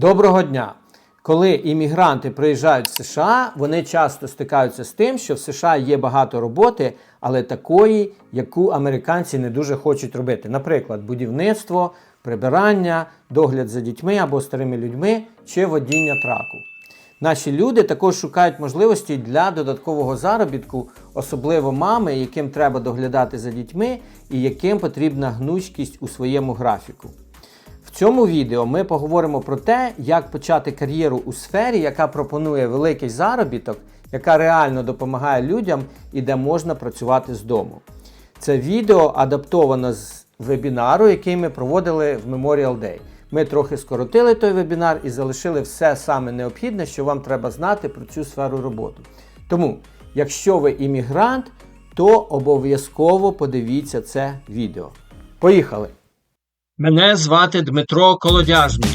Доброго дня! Коли іммігранти приїжджають в США, вони часто стикаються з тим, що в США є багато роботи, але такої, яку американці не дуже хочуть робити. Наприклад, будівництво, прибирання, догляд за дітьми або старими людьми чи водіння траку. Наші люди також шукають можливості для додаткового заробітку, особливо мами, яким треба доглядати за дітьми і яким потрібна гнучкість у своєму графіку. В цьому відео ми поговоримо про те, як почати кар'єру у сфері, яка пропонує великий заробіток, яка реально допомагає людям і де можна працювати з дому. Це відео адаптовано з вебінару, який ми проводили в Memorial Day. Ми трохи скоротили той вебінар і залишили все саме необхідне, що вам треба знати про цю сферу роботи. Тому, якщо ви іммігрант, то обов'язково подивіться це відео. Поїхали! Мене звати Дмитро Колодяжний.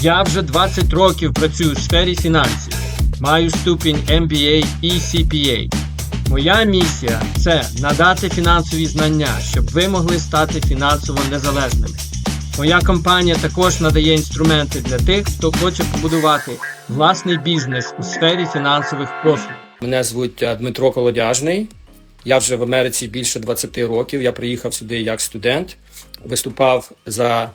Я вже 20 років працюю у сфері фінансів. Маю ступінь MBA і CPA. Моя місія це надати фінансові знання, щоб ви могли стати фінансово незалежними. Моя компанія також надає інструменти для тих, хто хоче побудувати власний бізнес у сфері фінансових послуг. Мене звуть е, Дмитро Колодяжний. Я вже в Америці більше 20 років. Я приїхав сюди як студент, виступав за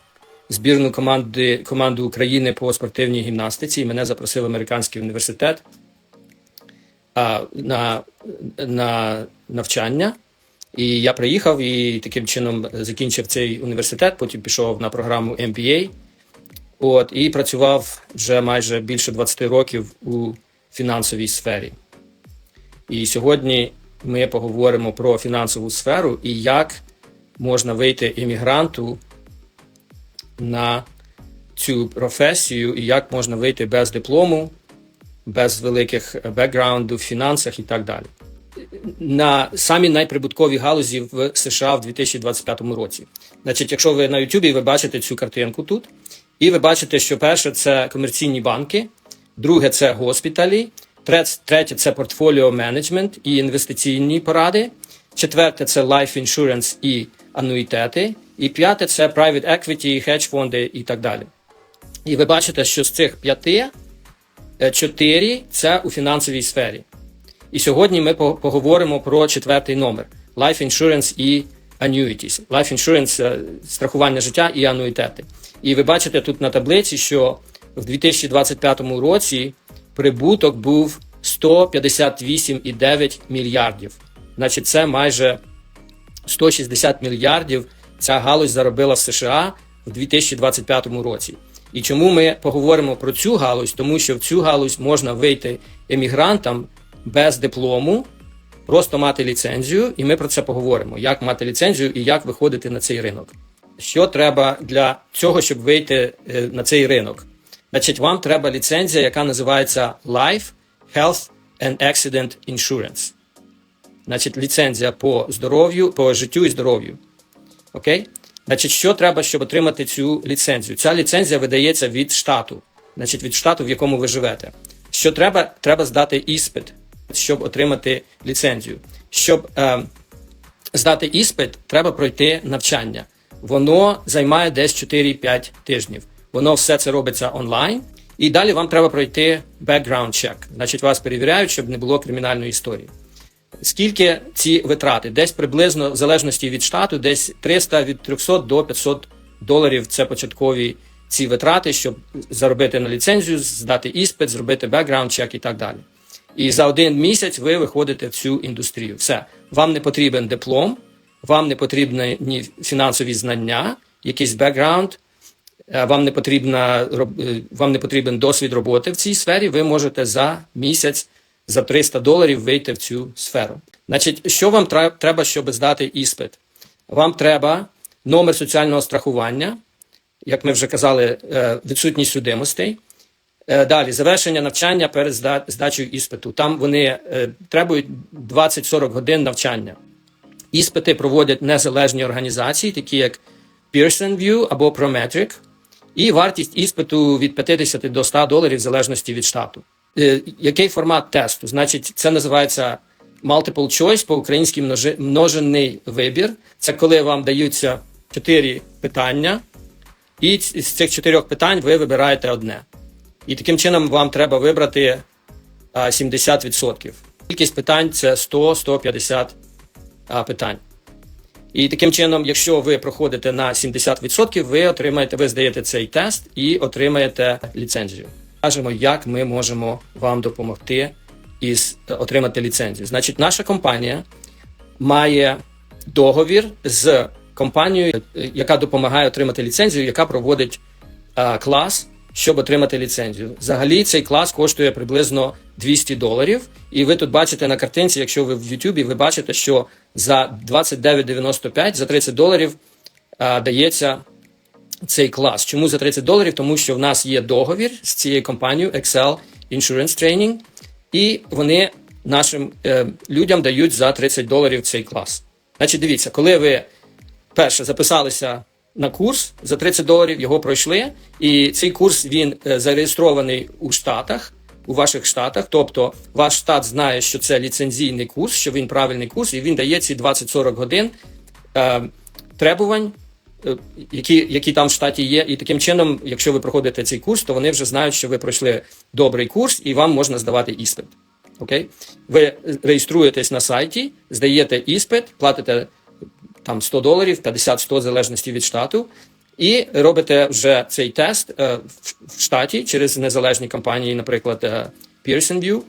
збірну команди, команду України по спортивній гімнастиці. І мене запросив американський університет а, на, на навчання. І я приїхав і таким чином закінчив цей університет. Потім пішов на програму MBA. От, і працював вже майже більше 20 років у фінансовій сфері. І сьогодні ми поговоримо про фінансову сферу і як можна вийти іммігранту на цю професію, і як можна вийти без диплому, без великих бекграундів в фінансах і так далі. На самі найприбуткові галузі в США в 2025 році. Значить, якщо ви на YouTube, ви бачите цю картинку тут, і ви бачите, що перше це комерційні банки, друге це госпіталі, Третє це портфоліо менеджмент і інвестиційні поради. Четверте це life insurance і ануїтети. І п'яте це private equity, хедж фонди і так далі. І ви бачите, що з цих п'яти е, чотири це у фінансовій сфері. І сьогодні ми поговоримо про четвертий номер: life insurance і annuities. Life insurance – е, страхування життя і ануїтети. І ви бачите тут на таблиці, що в 2025 році прибуток був 158,9 мільярдів. Значить, це майже 160 мільярдів ця галузь заробила в США в 2025 році. І чому ми поговоримо про цю галузь? Тому що в цю галузь можна вийти емігрантам без диплому, просто мати ліцензію, і ми про це поговоримо: як мати ліцензію і як виходити на цей ринок. Що треба для цього, щоб вийти е, на цей ринок? Значить, вам треба ліцензія, яка називається Life, Health and Accident Insurance. Значить, ліцензія по здоров'ю, по життю і здоров'ю. Окей? Значить, що треба, щоб отримати цю ліцензію? Ця ліцензія видається від штату, значить, від штату, в якому ви живете. Що треба? Треба здати іспит, щоб отримати ліцензію. Щоб е, здати іспит, треба пройти навчання. Воно займає десь 4-5 тижнів. Воно все це робиться онлайн. І далі вам треба пройти background check. Значить, вас перевіряють, щоб не було кримінальної історії. Скільки ці витрати? Десь приблизно, в залежності від штату, десь 300 від 300 до 500 доларів це початкові ці витрати, щоб заробити на ліцензію, здати іспит, зробити бекграунд чек і так далі. І за один місяць ви виходите в цю індустрію. Все, вам не потрібен диплом, вам не потрібні фінансові знання, якийсь бекграунд, е, вам не потрібна е, вам не потрібен досвід роботи в цій сфері. Ви можете за місяць за 300 доларів вийти в цю сферу. Значить, що вам треба, щоб здати іспит? Вам треба номер соціального страхування, як ми вже казали, е, відсутність судимостей. Е, Далі завершення навчання перед здачею іспиту. Там вони е, требують 20-40 годин навчання. Іспити проводять незалежні організації, такі як Pearson View або Prometric, і вартість іспиту від 50 до 100 доларів в залежності від штату. Е, Який формат тесту? Значить, це називається multiple choice, по-українськи множений вибір. Це коли вам даються чотири питання, І з цих чотирьох питань ви вибираєте одне. І таким чином вам треба вибрати 70%. Кількість питань це 100-150 питань. І таким чином, якщо ви проходите на 70%, ви отримаєте, ви здаєте цей тест і отримаєте ліцензію. Кажемо, як ми можемо вам допомогти із е, отримати ліцензію. Значить, наша компанія має договір з компанією, е, яка допомагає отримати ліцензію, яка проводить е, клас, щоб отримати ліцензію. Взагалі цей клас коштує приблизно 200 доларів. І ви тут бачите на картинці, якщо ви в YouTube, ви бачите, що за 29,95 за 30 доларів е, дається цей клас. Чому за 30 доларів? Тому що в нас є договір з цією компанією Excel Insurance Training, і вони нашим е, людям дають за 30 доларів цей клас. Значить, дивіться, коли ви перше записалися на курс за 30 доларів, його пройшли, і цей курс він е, зареєстрований у Штатах. У ваших штатах, тобто ваш штат знає, що це ліцензійний курс, що він правильний курс, і він дає ці 20-40 годин е, требувань, які, які там в штаті є. І таким чином, якщо ви проходите цей курс, то вони вже знають, що ви пройшли добрий курс, і вам можна здавати іспит. Окей? Ви реєструєтесь на сайті, здаєте іспит, платите там 100 доларів, 50-100 в залежності від штату, і робите вже цей тест е, в, штаті через незалежні компанії, наприклад, е, Pearson View,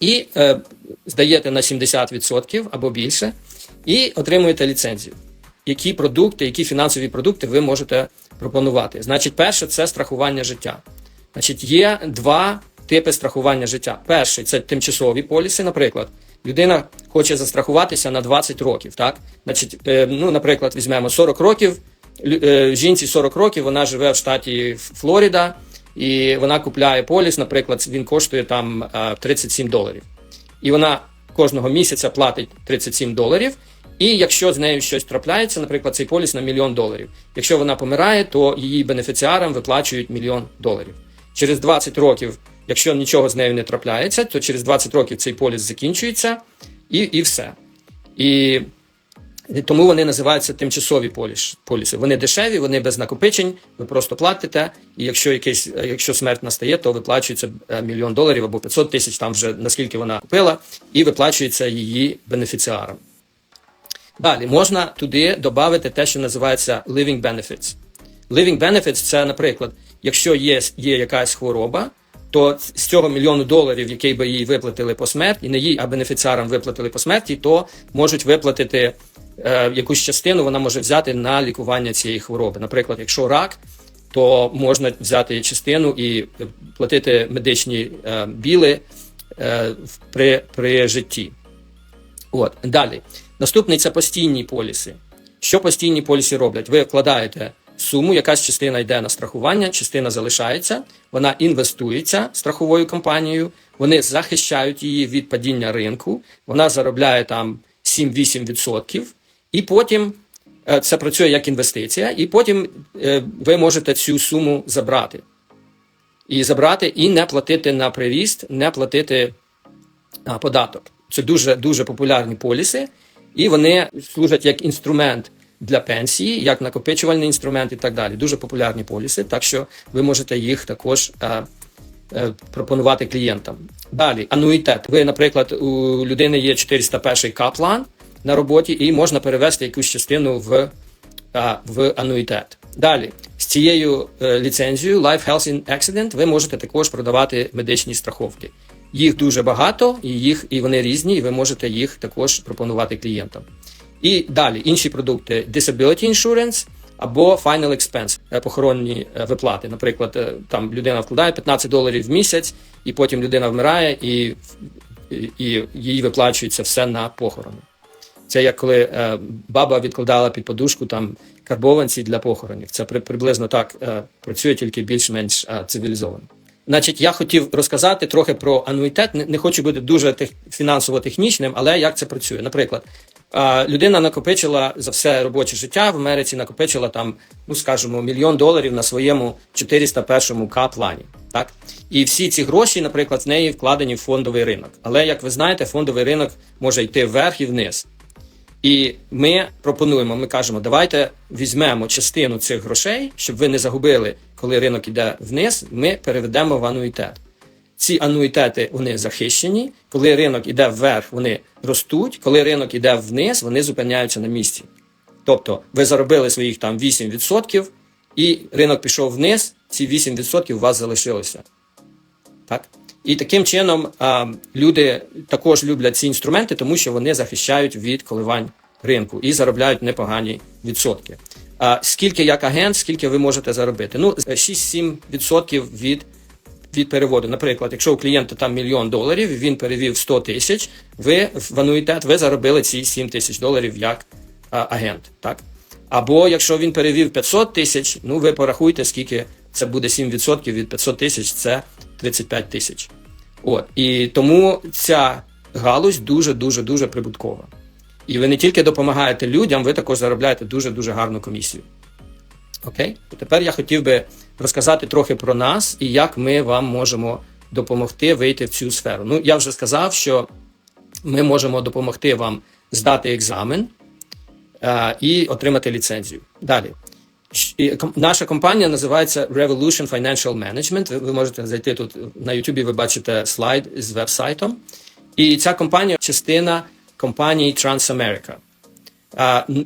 і е, здаєте на 70% або більше, і отримуєте ліцензію. Які продукти, які фінансові продукти ви можете пропонувати? Значить, перше це страхування життя. Значить, є два типи страхування життя. Перший це тимчасові поліси, наприклад. Людина хоче застрахуватися на 20 років. Так? Значить, е, ну, наприклад, візьмемо 40 років. е, Жінці 40 років, вона живе в штаті Флорида, і вона купляє поліс, наприклад, він коштує там е, 37 доларів. І вона кожного місяця платить 37 доларів. І якщо з нею щось трапляється, наприклад, цей поліс на мільйон доларів. Якщо вона помирає, то її бенефіціарам виплачують мільйон доларів. Через 20 років, якщо нічого з нею не трапляється, то через 20 років цей поліс закінчується і, і все. І тому вони називаються тимчасові поліс, поліси. Вони дешеві, вони без накопичень, ви просто платите, і якщо якийсь, якщо смерть настає, то виплачується е, мільйон доларів або 500 тисяч, там вже наскільки вона купила, і виплачується її бенефіціарам. Далі можна туди додати те, що називається living benefits. Living benefits – це, наприклад, якщо є, є якась хвороба, то з цього мільйону доларів, який би їй виплатили по смерті, не їй, а бенефіціарам виплатили по смерті, то можуть виплатити е, якусь частину, вона може взяти на лікування цієї хвороби. Наприклад, якщо рак, то можна взяти частину і платити медичні е, біли е, при, при житті. От далі. Наступний це постійні поліси. Що постійні поліси роблять? Ви вкладаєте суму, якась частина йде на страхування, частина залишається, вона інвестується страховою компанією, вони захищають її від падіння ринку, вона заробляє там 7-8%, і потім е, це працює як інвестиція, і потім е, ви можете цю суму забрати. І забрати, і не платити на приріст, не платити податок. Це дуже дуже популярні поліси, і вони служать як інструмент для пенсії, як накопичувальний інструмент і так далі. Дуже популярні поліси, так що ви можете їх також а, е, пропонувати клієнтам. Далі, ануїтет. Ви, наприклад, у людини є 401 каплан на роботі, і можна перевести якусь частину в, а, в ануїтет. Далі, з цією е, ліцензією Life Health in Accident ви можете також продавати медичні страховки. Їх дуже багато, і їх і вони різні, і ви можете їх також пропонувати клієнтам. І далі інші продукти: Disability Insurance або Final Expense, е, похоронні е, виплати. Наприклад, е, там людина вкладає 15 доларів в місяць, і потім людина вмирає, і, і, їй виплачується все на похорони. Це як коли баба відкладала під подушку там карбованці для похоронів. Це при, приблизно так працює, тільки більш-менш цивілізовано. Значить, я хотів розказати трохи про ануїтет. Не, не хочу бути дуже тех, фінансово-технічним, але як це працює. Наприклад, е, людина накопичила за все робоче життя в Америці, накопичила там, ну скажімо, мільйон доларів на своєму 401 К-плані. Так? І всі ці гроші, наприклад, з неї вкладені в фондовий ринок. Але як ви знаєте, фондовий ринок може йти вверх і вниз. І ми пропонуємо, ми кажемо, давайте візьмемо частину цих грошей, щоб ви не загубили, коли ринок іде вниз, ми переведемо в ануїтет. Ці ануїтети вони захищені. Коли ринок іде вверх, вони ростуть. Коли ринок іде вниз, вони зупиняються на місці. Тобто ви заробили своїх там 8%, і ринок пішов вниз, ці 8% у вас залишилося. Так? І таким чином люди також люблять ці інструменти, тому що вони захищають від коливань ринку і заробляють непогані відсотки. А скільки як агент, скільки ви можете заробити? Ну, 6-7% від, від переводу. Наприклад, якщо у клієнта там мільйон доларів, він перевів 100 тисяч, ви в ануїтет ви заробили ці 7 тисяч доларів як а, агент. Так? Або якщо він перевів 500 тисяч, ну ви порахуйте, скільки це буде 7% від 500 тисяч, це 35 тисяч. От. І тому ця галузь дуже дуже дуже прибуткова. І ви не тільки допомагаєте людям, ви також заробляєте дуже дуже гарну комісію. Окей? Тепер я хотів би розказати трохи про нас і як ми вам можемо допомогти вийти в цю сферу. Ну, я вже сказав, що ми можемо допомогти вам здати екзамен е, і отримати ліцензію. Далі. Наша компанія називається Revolution Financial Management. Ви, можете зайти тут на YouTube, ви бачите слайд з веб-сайтом. І ця компанія частина компанії Transamerica.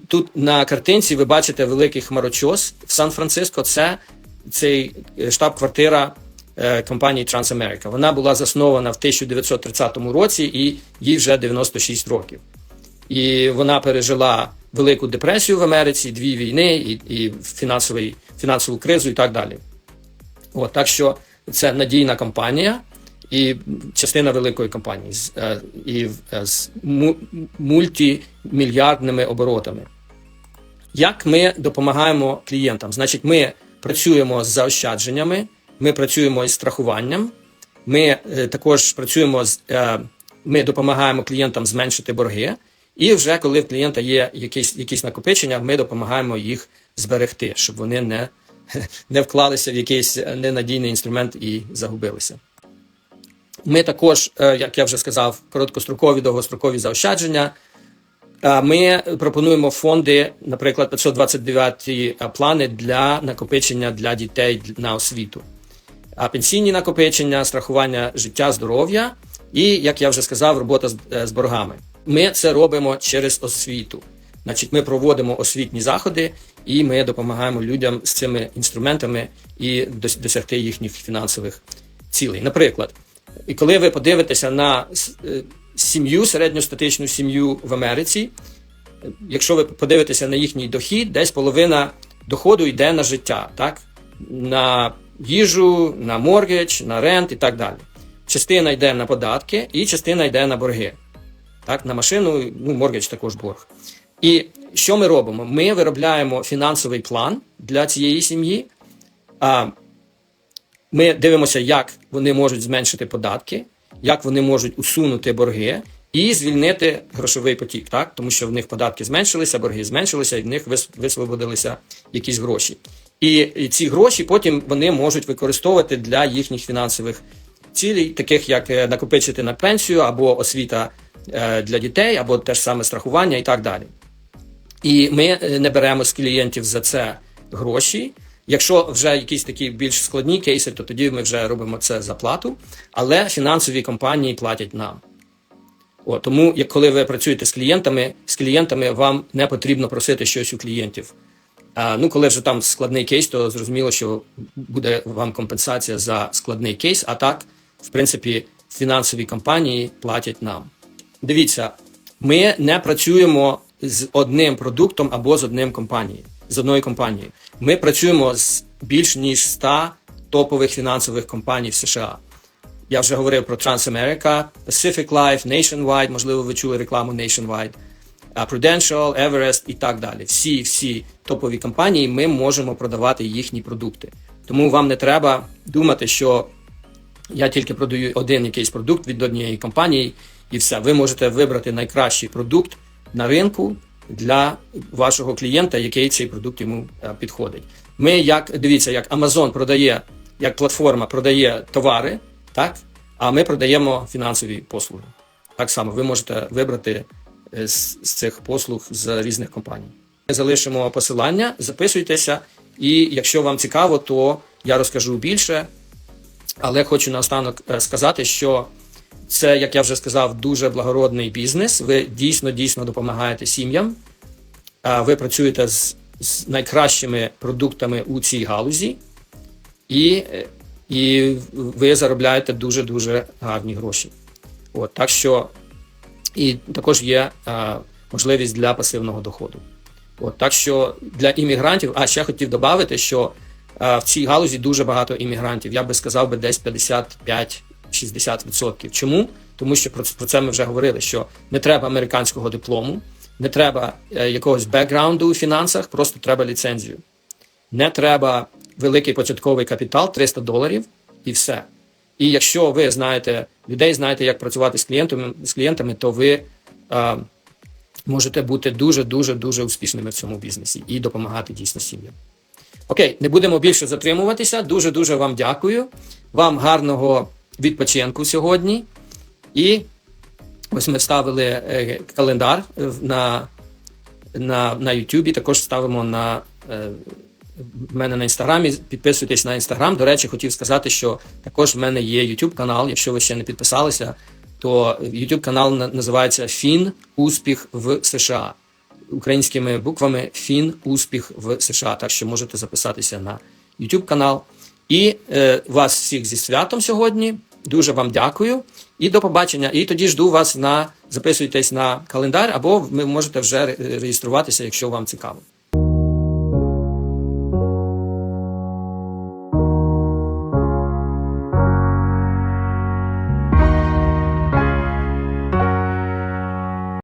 Тут на картинці ви бачите великий хмарочос в Сан-Франциско. Це цей е, штаб-квартира е, компанії Transamerica. Вона була заснована в 1930 році і їй вже 96 років. І вона пережила велику депресію в Америці, дві війни, і, і фінансовий, фінансову кризу і так далі. От, так що це надійна компанія і частина великої компанії з, е, і е, з мультимільярдними оборотами. Як ми допомагаємо клієнтам? Значить, ми працюємо з заощадженнями, ми працюємо із страхуванням, ми е, також працюємо з ми допомагаємо клієнтам зменшити борги. І вже коли в клієнта є якісь, якісь накопичення, ми допомагаємо їх зберегти, щоб вони не, не вклалися в якийсь ненадійний інструмент і загубилися. Ми також, е, як я вже сказав, короткострокові, довгострокові заощадження. Е, Ми пропонуємо фонди, наприклад, 529 плани для накопичення для дітей на освіту, а пенсійні накопичення, страхування життя, здоров'я і, як я вже сказав, робота е, з боргами. Ми це робимо через освіту. Значить, ми проводимо освітні заходи і ми допомагаємо людям з цими інструментами і досягти їхніх фінансових цілей. Наприклад, і коли ви подивитеся на е, сім'ю, середньостатичну сім'ю в Америці, якщо ви подивитеся на їхній дохід, десь половина доходу йде на життя, так? на їжу, на моргідж, на рент і так далі. Частина йде на податки, і частина йде на борги. Так, на машину, ну, моргідж також борг. І що ми робимо? Ми виробляємо фінансовий план для цієї сім'ї. А, ми дивимося, як вони можуть зменшити податки, як вони можуть усунути борги і звільнити грошовий потік, так? тому що в них податки зменшилися, борги зменшилися, і в них вис- висвободилися якісь гроші. І, ці гроші потім вони можуть використовувати для їхніх фінансових цілей, таких як е, накопичити на пенсію або освіта для дітей, або те ж саме страхування і так далі. І ми е, не беремо з клієнтів за це гроші. Якщо вже якісь такі більш складні кейси, то тоді ми вже робимо це за плату, але фінансові компанії платять нам. О, тому, як коли ви працюєте з клієнтами, з клієнтами вам не потрібно просити щось у клієнтів. А, ну, коли вже там складний кейс, то зрозуміло, що буде вам компенсація за складний кейс. А так, в принципі, фінансові компанії платять нам. Дивіться, ми не працюємо з одним продуктом або з одним компанією, з одною компанією. Ми працюємо з більш ніж 100 топових фінансових компаній в США. Я вже говорив про Transamerica, Pacific Life, Nationwide, можливо, ви чули рекламу Nationwide, Prudential, Everest і так далі. Всі всі топові компанії ми можемо продавати їхні продукти. Тому вам не треба думати, що я тільки продаю один якийсь продукт від однієї компанії, і все. Ви можете вибрати найкращий продукт на ринку для вашого клієнта, який цей продукт йому е, підходить. Ми, як дивіться, як Amazon продає, як платформа продає товари, так? А ми продаємо фінансові послуги. Так само ви можете вибрати е, з, з цих послуг з різних компаній. Ми залишимо посилання, записуйтеся, і якщо вам цікаво, то я розкажу більше. Але хочу наостанок е, сказати, що це, як я вже сказав, дуже благородний бізнес. Ви дійсно дійсно допомагаєте сім'ям. Ви працюєте з, з найкращими продуктами у цій галузі, і, і ви заробляєте дуже дуже гарні гроші. От так що і також є е, можливість для пасивного доходу. От так що для іммігрантів, а ще хотів додати, що е, в цій галузі дуже багато іммігрантів. Я би сказав би десь 55-60%. Чому? Тому що про, про це ми вже говорили: що не треба американського диплому, не треба е, якогось бекграунду у фінансах, просто треба ліцензію. Не треба великий початковий капітал 300 доларів і все. І якщо ви знаєте людей, знаєте, як працювати з клієнтами, з клієнтами, то ви е, можете бути дуже дуже дуже успішними в цьому бізнесі і допомагати дійсно сім'ям. Окей, не будемо більше затримуватися. Дуже дуже вам дякую. Вам гарного відпочинку сьогодні. І ось ми вставили е, календар е, на, на, на YouTube, також ставимо на. е, в мене на інстаграмі. Підписуйтесь на інстаграм. До речі, хотів сказати, що також в мене є YouTube канал. Якщо ви ще не підписалися, то YouTube канал називається Фін Успіх в США. Українськими буквами Фін Успіх в США. Так що можете записатися на YouTube канал. І е, вас всіх зі святом сьогодні. Дуже вам дякую і до побачення. І тоді жду вас на записуйтесь на календар, або ви можете вже ре- реєструватися, якщо вам цікаво.